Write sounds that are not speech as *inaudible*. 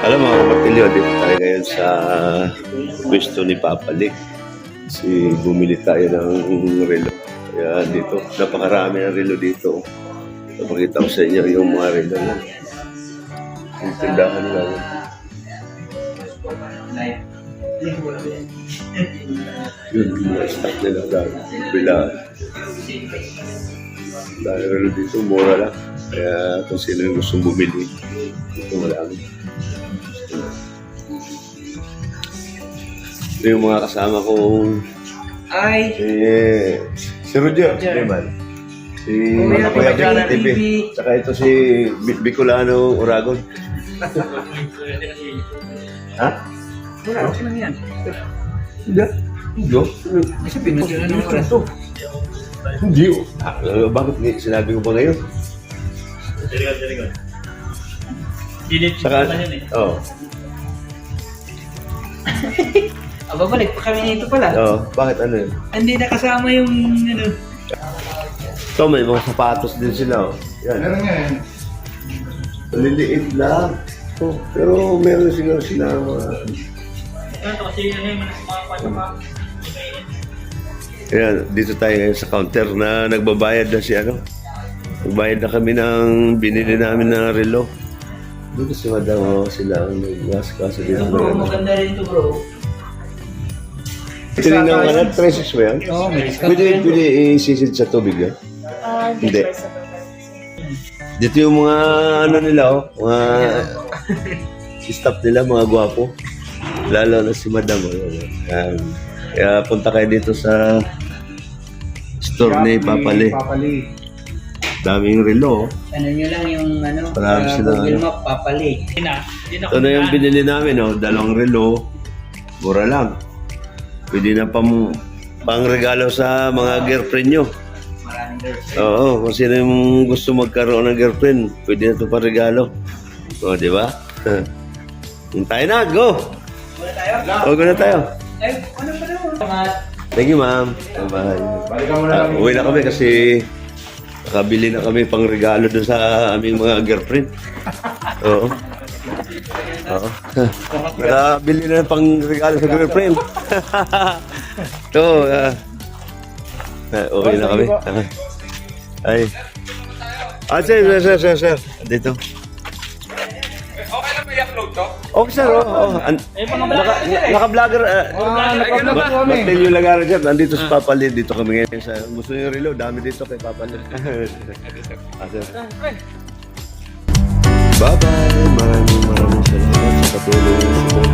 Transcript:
mga kapatilyo, dito tayo ngayon sa pwesto ni Papa Lick. Kasi bumili tayo ng relo. Kaya dito, napakarami ng relo dito. Napakita ko sa inyo yung mga relo na. Yung tindahan nila. Yun, mga stock nila dahil bila. Dahil relo dito, mura lang. Kaya kung sino yung gustong bumili, dito marami. Ito yung mga kasama kong Ay, si, si Roger, Roger. ba? Si Kuya Kuya Kuya TV. Saka ito si Bi- Bicolano Uragon. *laughs* ha? Wala, okay lang yan. Hindi. Hindi. Kasi pinagyan ng oras to. Hindi. Ah, bakit ni- sinabi ko ba ngayon? Saka, oh, *laughs* Ah, babalik pa kami nito pala. oh, bakit ano yun? Hindi nakasama yung ano. Ito, may mga sapatos din sila, oh. Yan. Meron nga yan. Maliliit lang. Oh, pero meron siguro sila mga... Ayan, dito tayo ngayon sa counter na nagbabayad na si ano. Nagbayad na kami ng binili namin na relo. Dito si Madam, oh, sila ang nag-gas kaso dito. Ito bro, maganda rin to bro. Tinignan ko na, 36 ba yan? Oo, may discount Pwede, pwede isisid sa tubig yan? Ah, Hindi. Dito yung mga ano nila, oh, mga *laughs* staff nila, mga gwapo. Lalo na si Madam. Oh, yun, yan. Kaya punta kayo dito sa store ni Papali. Papali. Daming relo. oh. Ano nyo lang yung ano, Marami sa sila, Google ano. Map, papali. Ito na yung binili namin, oh, dalawang relo. Mura lang. Pwede na pang, pang regalo sa mga girlfriend nyo. Maraming girls. Oo, kung sino yung gusto magkaroon ng girlfriend, pwede na ito pa regalo. O, di ba? *laughs* Tayo na, go! Go na tayo. Ay, ano pa naman? Salamat. Thank you, ma'am. Ah, lang. uwi na kami kasi nakabili na kami pang regalo doon sa aming mga girlfriend. *laughs* Oo. Oo. nakabili na pang regalo sa girlfriend. *laughs* Ito, ah. Ah, uwi na kami. Ay. Ah, sir, sir, sir, sir, sir. Dito. Ba i-upload to? Okay, sir. Oh, oh. An- naka, naka-vlogger. Uh, Ah, naka-vlog po kami. Ba't yung lagaran dyan? Nandito sa Papa Lid. Dito kami ngayon. Sa, gusto nyo reload? Dami dito kay Papa Lid. *laughs* ah, sir. Bye-bye. Maraming maraming salamat sa patuloy